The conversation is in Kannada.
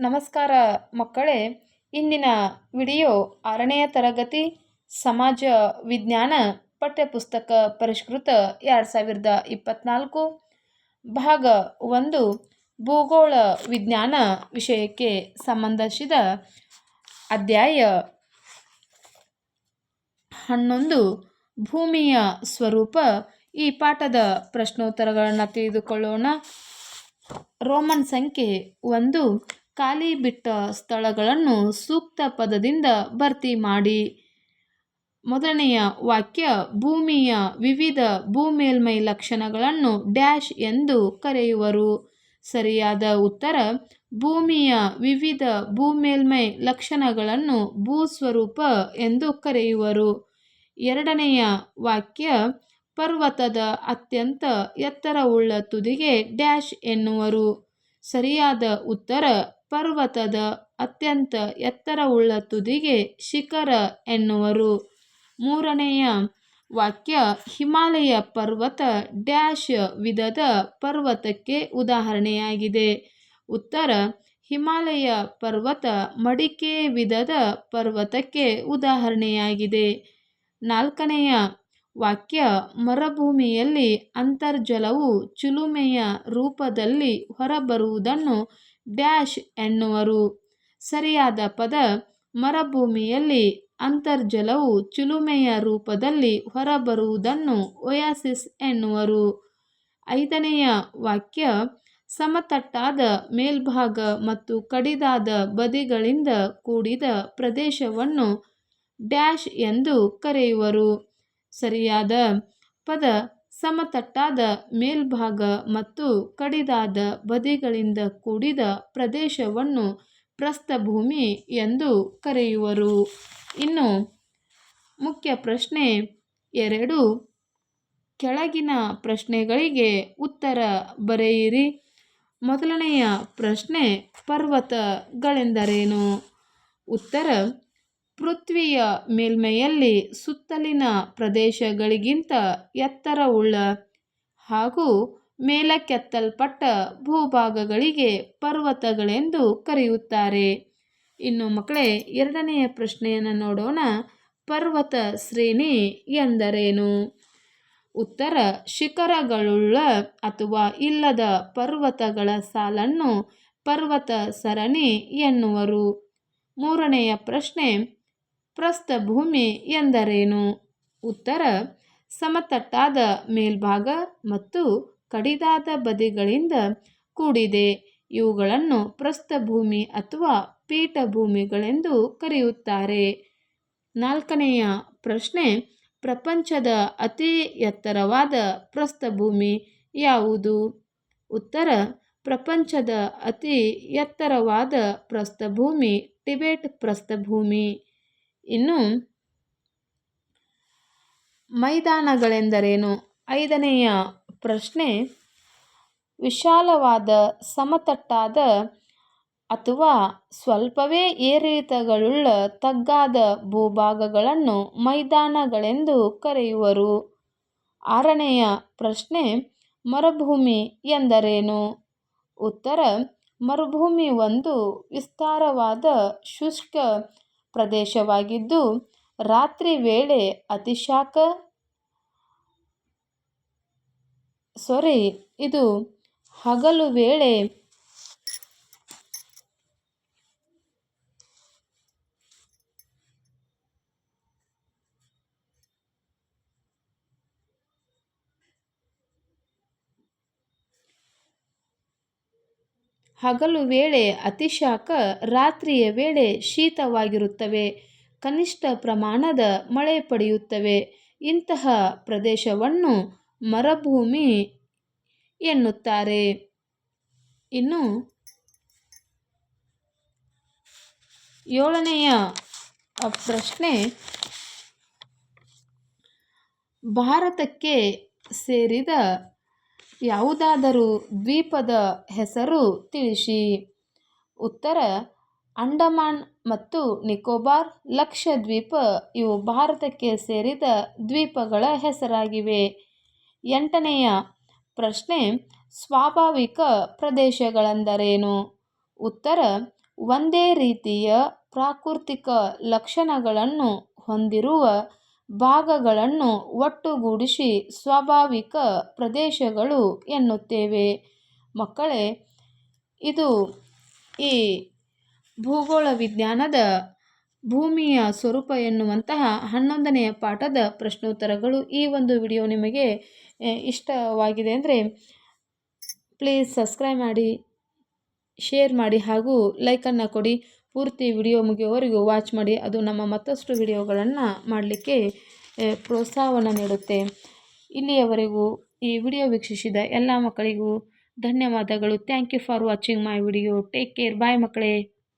ನಮಸ್ಕಾರ ಮಕ್ಕಳೇ, ಇಂದಿನ ವಿಡಿಯೋ ಆರನೆಯ ತರಗತಿ ಸಮಾಜ ವಿಜ್ಞಾನ ಪಠ್ಯಪುಸ್ತಕ ಪರಿಷ್ಕೃತ ಎರಡು ಸಾವಿರದ ಇಪ್ಪತ್ತ್ನಾಲ್ಕು ಭಾಗ ಒಂದು, ಭೂಗೋಳ ವಿಜ್ಞಾನ ವಿಷಯಕ್ಕೆ ಸಂಬಂಧಿಸಿದ ಅಧ್ಯಾಯ ಹನ್ನೊಂದು, ಭೂಮಿಯ ಸ್ವರೂಪ. ಈ ಪಾಠದ ಪ್ರಶ್ನೋತ್ತರಗಳನ್ನು ತಿಳಿದುಕೊಳ್ಳೋಣ. ರೋಮನ್ ಸಂಖ್ಯೆ ಒಂದು ಖಾಲಿ ಬಿಟ್ಟ ಸ್ಥಳಗಳನ್ನು ಸೂಕ್ತ ಪದದಿಂದ ಭರ್ತಿ ಮಾಡಿ. ಮೊದಲನೆಯ ವಾಕ್ಯ, ಭೂಮಿಯ ವಿವಿಧ ಭೂಮೇಲ್ಮೈ ಲಕ್ಷಣಗಳನ್ನು ಡ್ಯಾಶ್ ಎಂದು ಕರೆಯುವರು. ಸರಿಯಾದ ಉತ್ತರ, ಭೂಮಿಯ ವಿವಿಧ ಭೂಮೇಲ್ಮೈ ಲಕ್ಷಣಗಳನ್ನು ಭೂಸ್ವರೂಪ ಎಂದು ಕರೆಯುವರು. ಎರಡನೆಯ ವಾಕ್ಯ, ಪರ್ವತದ ಅತ್ಯಂತ ಎತ್ತರವುಳ್ಳ ತುದಿಗೆ ಡ್ಯಾಶ್ ಎನ್ನುವರು. ಸರಿಯಾದ ಉತ್ತರ ಪರ್ವತದ ಅತ್ಯಂತ ಎತ್ತರವುಳ್ಳ ತುದಿಗೆ ಶಿಖರ ಎನ್ನುವರು. ಮೂರನೆಯ ವಾಕ್ಯ ಹಿಮಾಲಯ ಪರ್ವತ ಡ್ಯಾಶ್ ವಿಧದ ಪರ್ವತಕ್ಕೆ ಉದಾಹರಣೆಯಾಗಿದೆ. ಉತ್ತರ, ಹಿಮಾಲಯ ಪರ್ವತ ಮಡಿಕೆ ವಿಧದ ಪರ್ವತಕ್ಕೆ ಉದಾಹರಣೆಯಾಗಿದೆ. ನಾಲ್ಕನೆಯ ವಾಕ್ಯ ಮರುಭೂಮಿಯಲ್ಲಿ ಅಂತರ್ಜಲವು ಚಿಲುಮೆಯ ರೂಪದಲ್ಲಿ ಹೊರಬರುವುದನ್ನು ಡ್ಯಾಶ್ ಎನ್ನುವರು. ಸರಿಯಾದ ಪದ ಮರುಭೂಮಿಯಲ್ಲಿ ಅಂತರ್ಜಲವು ಚಿಲುಮೆಯ ರೂಪದಲ್ಲಿ ಹೊರಬರುವುದನ್ನು ಒಯಾಸಿಸ್ ಎನ್ನುವರು. ಐದನೆಯ ವಾಕ್ಯ, ಸಮತಟ್ಟಾದ ಮೇಲ್ಭಾಗ ಮತ್ತು ಕಡಿದಾದ ಬದಿಗಳಿಂದ ಕೂಡಿದ ಪ್ರದೇಶವನ್ನು ಡ್ಯಾಶ್ ಎಂದು ಕರೆಯುವರು. ಸರಿಯಾದ ಪದ ಸಮತಟ್ಟಾದ ಮೇಲ್ಭಾಗ ಮತ್ತು ಕಡಿದಾದ ಬದಿಗಳಿಂದ ಕೂಡಿದ ಪ್ರದೇಶವನ್ನು ಪ್ರಸ್ಥಭೂಮಿ ಎಂದು ಕರೆಯುವರು. ಇನ್ನು ಮುಖ್ಯ ಪ್ರಶ್ನೆ ಎರಡು. ಕೆಳಗಿನ ಪ್ರಶ್ನೆಗಳಿಗೆ ಉತ್ತರ ಬರೆಯಿರಿ. ಮೊದಲನೆಯ ಪ್ರಶ್ನೆ ಪರ್ವತಗಳೆಂದರೇನು? ಉತ್ತರ ಪೃಥ್ವಿಯ ಮೇಲ್ಮೈಯಲ್ಲಿ ಸುತ್ತಲಿನ ಪ್ರದೇಶಗಳಿಗಿಂತ ಎತ್ತರವುಳ್ಳ ಹಾಗೂ ಮೇಲಕ್ಕೆತ್ತಲ್ಪಟ್ಟ ಭೂಭಾಗಗಳಿಗೆ ಪರ್ವತಗಳೆಂದು ಕರೆಯುತ್ತಾರೆ. ಇನ್ನು ಮಕ್ಕಳೇ, ಎರಡನೆಯ ಪ್ರಶ್ನೆಯನ್ನು ನೋಡೋಣ. ಪರ್ವತ ಶ್ರೇಣಿ ಎಂದರೇನು? ಉತ್ತರ, ಶಿಖರಗಳುಳ್ಳ ಅಥವಾ ಇಲ್ಲದ ಪರ್ವತಗಳ ಸಾಲನ್ನು ಪರ್ವತ ಸರಣಿ ಎನ್ನುವರು. ಮೂರನೆಯ ಪ್ರಶ್ನೆ ಪ್ರಸ್ಥಭೂಮಿ ಎಂದರೇನು? ಉತ್ತರ, ಸಮತಟ್ಟಾದ ಮೇಲ್ಭಾಗ ಮತ್ತು ಕಡಿದಾದ ಬದಿಗಳಿಂದ ಕೂಡಿದೆ. ಇವುಗಳನ್ನು ಪ್ರಸ್ಥಭೂಮಿ ಅಥವಾ ಪೀಠಭೂಮಿಗಳೆಂದು ಕರೆಯುತ್ತಾರೆ. ನಾಲ್ಕನೆಯ ಪ್ರಶ್ನೆ, ಪ್ರಪಂಚದ ಅತಿ ಎತ್ತರವಾದ ಪ್ರಸ್ಥಭೂಮಿ ಯಾವುದು? ಉತ್ತರ, ಪ್ರಪಂಚದ ಅತಿ ಎತ್ತರವಾದ ಪ್ರಸ್ಥಭೂಮಿ ಟಿಬೆಟ್ ಪ್ರಸ್ಥಭೂಮಿ. ಇನ್ನು ಮೈದಾನಗಳೆಂದರೇನು? ಐದನೆಯ ಪ್ರಶ್ನೆ, ವಿಶಾಲವಾದ ಸಮತಟ್ಟಾದ ಅಥವಾ ಸ್ವಲ್ಪವೇ ಏರಿಳಿತಗಳುಳ್ಳ ತಗ್ಗಾದ ಭೂಭಾಗಗಳನ್ನು ಮೈದಾನಗಳೆಂದು ಕರೆಯುವರು. ಆರನೆಯ ಪ್ರಶ್ನೆ, ಮರುಭೂಮಿ ಎಂದರೇನು? ಉತ್ತರ, ಮರುಭೂಮಿ ಒಂದು ವಿಸ್ತಾರವಾದ ಶುಷ್ಕ ಪ್ರದೇಶವಾಗಿದ್ದು ರಾತ್ರಿ ವೇಳೆ ಅತಿಶಾಖ ಸಾರಿ. ಇದು ಹಗಲು ವೇಳೆ ಹಗಲು ವೇಳೆ ಅತಿಶಾಖ ರಾತ್ರಿಯ ವೇಳೆ ಶೀತವಾಗಿರುತ್ತವೆ. ಕನಿಷ್ಠ ಪ್ರಮಾಣದ ಮಳೆ ಪಡೆಯುತ್ತವೆ. ಇಂತಹ ಪ್ರದೇಶವನ್ನು ಮರುಭೂಮಿ ಎನ್ನುತ್ತಾರೆ. ಇನ್ನು ಏಳನೆಯ ಪ್ರಶ್ನೆ. ಭಾರತಕ್ಕೆ ಸೇರಿದ ಯಾವುದಾದರೂ ದ್ವೀಪದ ಹೆಸರು ತಿಳಿಸಿ. ಉತ್ತರ, ಅಂಡಮಾನ್ ಮತ್ತು ನಿಕೋಬಾರ್ ಲಕ್ಷದ್ವೀಪ ಇವು ಭಾರತಕ್ಕೆ ಸೇರಿದ ದ್ವೀಪಗಳ ಹೆಸರಾಗಿವೆ. ಎಂಟನೆಯ ಪ್ರಶ್ನೆ, ಸ್ವಾಭಾವಿಕ ಪ್ರದೇಶಗಳೆಂದರೇನು? ಉತ್ತರ, ಒಂದೇ ರೀತಿಯ ಪ್ರಾಕೃತಿಕ ಲಕ್ಷಣಗಳನ್ನು ಹೊಂದಿರುವ ಭಾಗಗಳನ್ನು ಒಟ್ಟುಗೂಡಿಸಿ ಸ್ವಾಭಾವಿಕ ಪ್ರದೇಶಗಳು ಎನ್ನುತ್ತೇವೆ. ಮಕ್ಕಳೇ, ಇದು ಈ ಭೂಗೋಳ ವಿಜ್ಞಾನದ ಭೂಮಿಯ ಸ್ವರೂಪ ಎನ್ನುವಂತಹ ಹನ್ನೊಂದನೆಯ ಪಾಠದ ಪ್ರಶ್ನೋತ್ತರಗಳು ಈ ಒಂದು ವಿಡಿಯೋ ನಿಮಗೆ ಇಷ್ಟವಾಗಿದೆ ಅಂದರೆ ಪ್ಲೀಸ್ ಸಬ್ಸ್ಕ್ರೈಬ್ ಮಾಡಿ ಶೇರ್ ಮಾಡಿ ಹಾಗೂ ಲೈಕನ್ನು ಕೊಡಿ. ಪೂರ್ತಿ ವಿಡಿಯೋ ಮುಗಿಯೋವರೆಗೂ ವಾಚ್ ಮಾಡಿ. ಅದು ನಮ್ಮ ಮತ್ತಷ್ಟು ವಿಡಿಯೋಗಳನ್ನು ಮಾಡಲಿಕ್ಕೆ ಪ್ರೋತ್ಸಾಹವನ್ನು ನೀಡುತ್ತೆ. ಇಲ್ಲಿಯವರೆಗೂ ಈ ವಿಡಿಯೋ ವೀಕ್ಷಿಸಿದ ಎಲ್ಲ ಮಕ್ಕಳಿಗೂ ಧನ್ಯವಾದಗಳು. Thank you for watching my video. Take care. Bye ಮಕ್ಕಳೇ.